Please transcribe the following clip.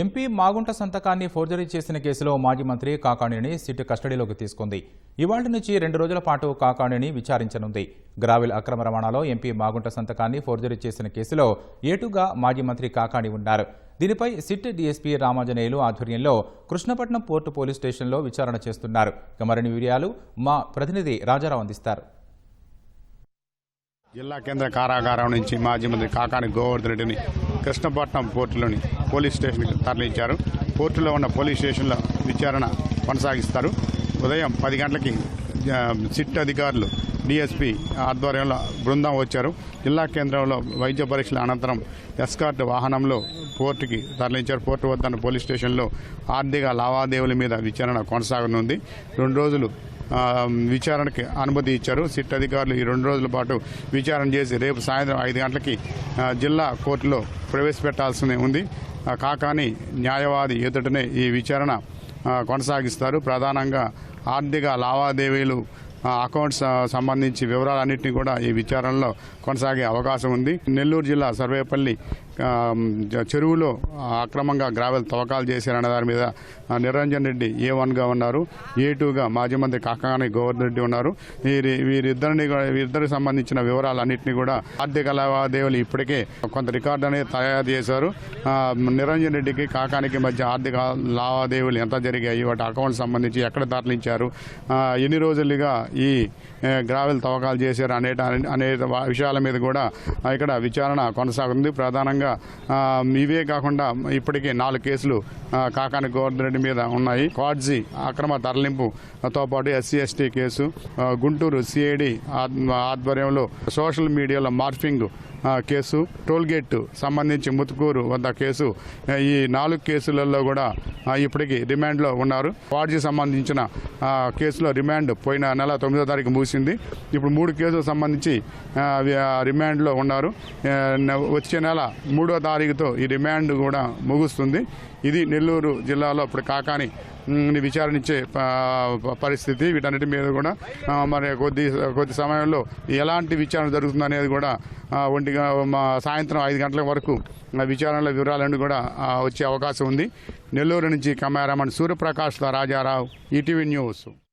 MP Magunta సంతకాన్ని forgery చేసిన కేసులో మాజీ మంత్రి కాకాణిని సిట్ కస్టడీలోకి తీసుకుంది. ఇవాళ నుంచి రెండు రోజుల పాటు కాకాణిని విచారించనుంది. గ్రావిల్ అక్రమ రవాణాలో ఎంపీ మాగుంట సంతకాన్ని ఫోర్జరీ చేసిన కేసులో ఏటుగా మాజీ మంత్రి కాకాణి ఉన్నారు. దీనిపై సిట్ డీఎస్పీ రామాంజనేయులు ఆధ్వర్యంలో కృష్ణపట్నం పోర్టు పోలీస్ స్టేషన్లో విచారణ చేస్తున్నారు. మరిన్ని వివరాలు మా ప్రతినిధి రాజారావు అందిస్తారు. జిల్లా కేంద్ర కారాగారం నుంచి మాజీ మంత్రి కాకాని గోవర్ధన్ రెడ్డిని కృష్ణపట్నం పోర్టులోని పోలీస్ స్టేషన్కి తరలించారు. పోర్టులో ఉన్న పోలీస్ స్టేషన్లో విచారణ కొనసాగిస్తారు. ఉదయం పది గంటలకి సిట్ అధికారులు డిఎస్పీ ఆధ్వర్యంలో బృందం వచ్చారు. జిల్లా కేంద్రంలో వైద్య పరీక్షల అనంతరం ఎస్కార్ట్ వాహనంలో పోర్టుకి తరలించారు. పోర్టు వద్ద పోలీస్ స్టేషన్లో ఆర్థిక లావాదేవీల మీద విచారణ కొనసాగనుంది. రెండు రోజులు విచారణకి అనుమతి ఇచ్చారు. సిట్ అధికారులు ఈ రెండు రోజుల పాటు విచారణ చేసి రేపు సాయంత్రం ఐదు గంటలకి జిల్లా కోర్టులో ప్రవేశపెట్టాల్సి ఉంది. కాకాని న్యాయవాది ఎదుటనే ఈ విచారణ కొనసాగిస్తారు. ప్రధానంగా ఆర్థిక లావాదేవీలు అకౌంట్స్ సంబంధించి వివరాలన్నింటినీ కూడా ఈ విచారణలో కొనసాగే అవకాశం ఉంది. నెల్లూరు జిల్లా సర్వేపల్లి చెరువులో అక్రమంగా గ్రావెల్ తవ్వకాలు చేశారనే దాని మీద నిరంజన్ రెడ్డి ఏ వన్గా ఉన్నారు ఏ టూగా మాజీ మంత్రి కాకాని గోవర్ధన్ రెడ్డి ఉన్నారు. వీరి వీరిద్దరిని కూడా- వీరిద్దరికి సంబంధించిన వివరాలన్నింటినీ కూడా ఆర్థిక లావాదేవీలు ఇప్పటికే కొంత రికార్డు అనేది తయారు చేశారు. నిరంజన్ రెడ్డికి కాకానికి మధ్య ఆర్థిక లావాదేవీలు ఎంత జరిగాయి వాటి అకౌంట్ సంబంధించి ఎక్కడ తరలించారు ఎన్ని రోజులుగా ఈ గ్రావెల్ తవ్వకాలు చేశారు అనే అనే విషయాల మీద కూడా ఇక్కడ విచారణ కొనసాగుతుంది. ప్రధానంగా ఆ, ఇవే కాకుండా ఇప్పటికే నాలుగు కేసులు కాకాని గోవర్ధన్ రెడ్డి మీద ఉన్నాయి. క్వాడ్జీ అక్రమ తరలింపుతో పాటు SC ST case Guntur CID ఆధ్వర్యంలో social media morphing case toll gate సంబంధించి ముతుకూరు వద్ద కేసు. ఈ నాలుగు కేసులలో కూడా ఇప్పటికీ ఇప్పటికి రిమాండ్లో ఉన్నారు. వాడ్జీ సంబంధించిన కేసులో రిమాండ్ పోయిన నెల తొమ్మిదో తారీఖు ముగిసింది. ఇప్పుడు మూడు కేసులకు సంబంధించి ఆ, రిమాండ్లో ఉన్నారు. వచ్చే నెల మూడో తారీఖుతో ఈ రిమాండ్ కూడా ముగుస్తుంది. ఇది నెల్లూరు జిల్లాలో ఇప్పుడు కాకాని విచారణించే పరిస్థితి. వీటన్నిటి మీద కూడా మరి కొద్ది కొద్ది సమయంలో ఎలాంటి విచారణ జరుగుతుంది అనేది కూడా ఒంటి మా సాయంత్రం ఐదు గంటల వరకు ఆ, విచారణల వివరాలను కూడా వచ్చే అవకాశం ఉంది. నెల్లూరు నుంచి cameraman Suryaprakash Rajarao ETV news.